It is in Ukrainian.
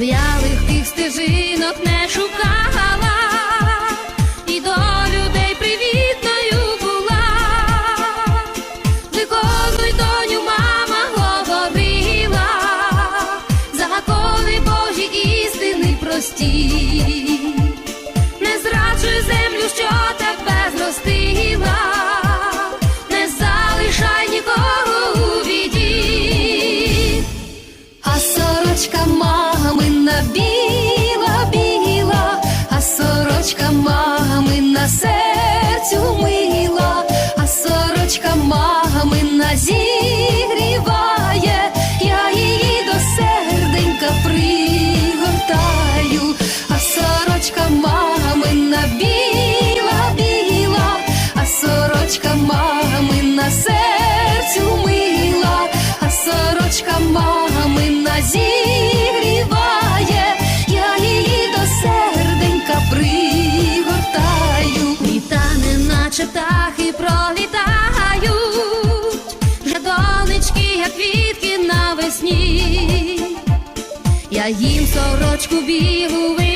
the серцю мила, а сорочка мамина зігріває, я її до серденька пригортаю, а сорочка мамина біла, біла, а сорочка мамина серцю мила, а сорочка мамина зігріває, птахи пролітають, донечки, як квітки навесні. Я їм сорочку білу вишиваю.